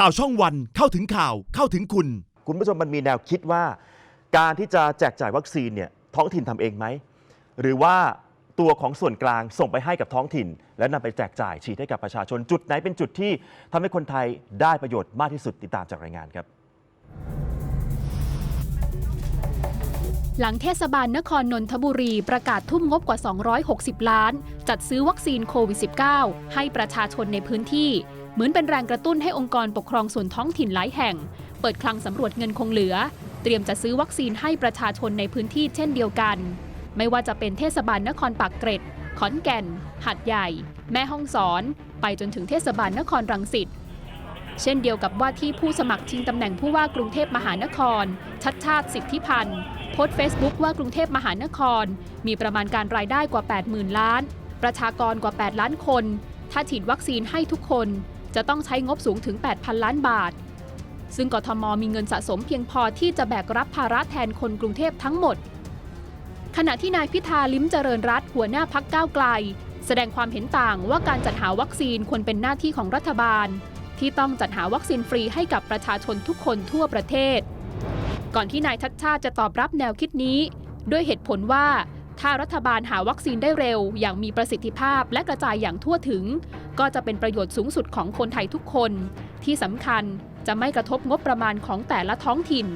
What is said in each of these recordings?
ข่าวช่องวันเข้าถึงข่าวเข้าถึงคุณ คุณผู้ชมมันมีแนวคิดว่า การที่จะแจกจ่ายวัคซีนเนี่ยท้องถิ่นทำเองไหม หรือว่าตัวของส่วนกลางส่งไปให้กับท้องถิ่น แล้วนำไปแจกจ่ายฉีดให้กับประชาชนจุดไหนเป็นจุดที่ทำให้คนไทยได้ประโยชน์มากที่สุดติดตามจากรายงานครับ หลังเทศบาลนครนนทบุรีประกาศทุ่มงบกว่า 260 ล้าน จัดซื้อวัคซีนโควิด -19 ให้ประชาชนในพื้นที่ เหมือนเป็นแรงกระตุ้นให้องค์กรปกครองส่วนท้องถิ่นหลายแห่ง เปิดคลังสำรวจเงินคงเหลือ เตรียมจะซื้อวัคซีนให้ประชาชนในพื้นที่เช่นเดียวกัน ไม่ว่าจะเป็นเทศบาลนครปากเกร็ด ขอนแก่น หัดใหญ่ แม่ฮ่องสอน ไปจนถึงเทศบาลนครรังสิตเช่นเดียวกับว่าที่ผู้สมัครชิงตำแหน่งผู้ว่ากรุงเทพมหานคร ชัดชาติสิทธิพันธ์ โพสต์เฟซบุ๊กว่ากรุงเทพมหานคร มีประมาณการรายได้กว่า 80,000 ล้าน ประชากรกว่า 8 ล้านคน ถ้าฉีดวัคซีนให้ทุกคน จะต้องใช้งบสูงถึง 8,000 ล้านบาท ซึ่งกทมมีเงินสะสมเพียงพอที่จะแบกรับภาระแทนคนกรุงเทพทั้งหมด ขณะที่นายพิธาลิ้มเจริญรัตหัวหน้าพักก้าวไกล แสดงความเห็นต่างว่าการจัดหาวัคซีนควรเป็นหน้าที่ของรัฐบาล ที่ต้องจัดหาวัคซีนฟรีให้กับประชาชนทุกคนทั่วประเทศ ก่อนที่นายชัดชาติจะตอบรับแนวคิดนี้ ด้วยเหตุผลว่าถ้ารัฐบาลหาวัคซีนได้เร็ว อย่างมีประสิทธิภาพและกระจายอย่างทั่วถึง ก็จะเป็นประโยชน์สูงสุดของคนไทยทุกคน ที่สำคัญจะไม่กระทบงบประมาณของแต่ละท้องถิ่น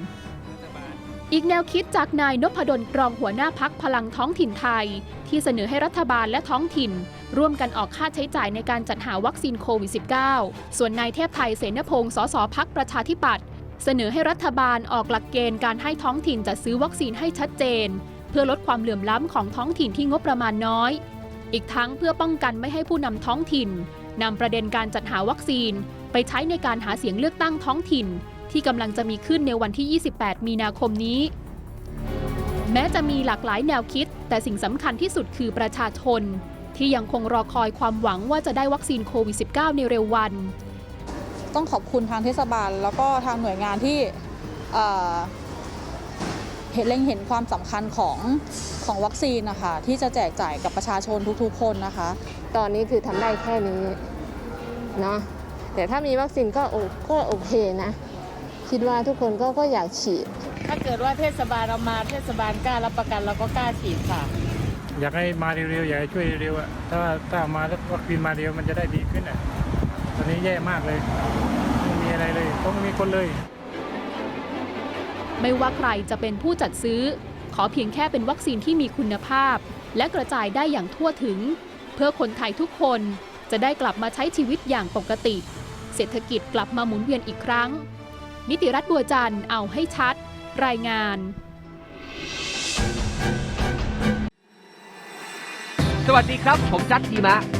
อีกแนวคิดจากนายนพดลกรองหัวหน้าพักพลังท้องถิ่นไทย ที่เสนอให้รัฐบาลและท้องถิ่น ร่วมกันออกค่าใช้จ่ายในการจัดหาวัคซีนโควิด -19 ส่วนนายเทพไทยเสนพงศ์สสพักประชาธิปัตย์ เสนอให้รัฐบาลออกหลักเกณฑ์การให้ท้องถิ่นจัดซื้อวัคซีนให้ชัดเจน เพื่อลดความเหลื่อมล้ำของท้องถิ่นที่งบประมาณน้อย อีกทั้งเพื่อป้องกันไม่ให้ผู้นำท้องถิ่นนำประเด็นการจัดหาวัคซีน ไปใช้ในการหาเสียงเลือกตั้งท้องถิ่น ที่กำลังจะมีขึ้นในวันที่ 28 มีนาคมนี้ แม้จะมีหลากหลายแนวคิด แต่สิ่งสำคัญที่สุดคือประชาชน ที่ยังคงรอคอยความหวังว่าจะได้วัคซีนโควิด -19 ในเร็ววัน ต้องขอบคุณทางเทศบาล แล้วก็ทางหน่วยงานที่เอ่อเห็นเล็งเห็นความสำคัญของของวัคซีนนะคะที่จะแจกจ่ายกับประชาชนทุกๆ คนนะคะ ตอนนี้คือทำได้แค่นี้เนาะแต่ถ้ามีวัคซีนก็โอก็โอเคนะ คิดว่าทุกคนก็ก็อยากฉีด ถ้าเกิดว่าเทศบาลเรามาเทศบาลกล้ารับประกันเราก็กล้าฉีดค่ะ อยากให้มาเร็วๆอยากให้ช่วยเร็วๆอะถ้าถ้ามาแล้ววัคซีนมาเร็วมันจะได้ดีขึ้นอะต อนนี้แย่มากเลย ไม่มีอะไรเลยต้องมีคนเลย ไม่ว่าใครจะเป็นผู้จัดซื้อ ขอเพียงแค่เป็นวัคซีนที่มีคุณภาพ และกระจายได้อย่างทั่วถึง เพื่อคนไทยทุกคนจะได้กลับมาใช้ชีวิตอย่างปกติ เศรษฐกิจกลับมาหมุนเวียนอีกครั้ง นิติรัตน์บัวจันทร์เอาให้ชัด รายงานสวัสดีครับ ผมจัดทีมะ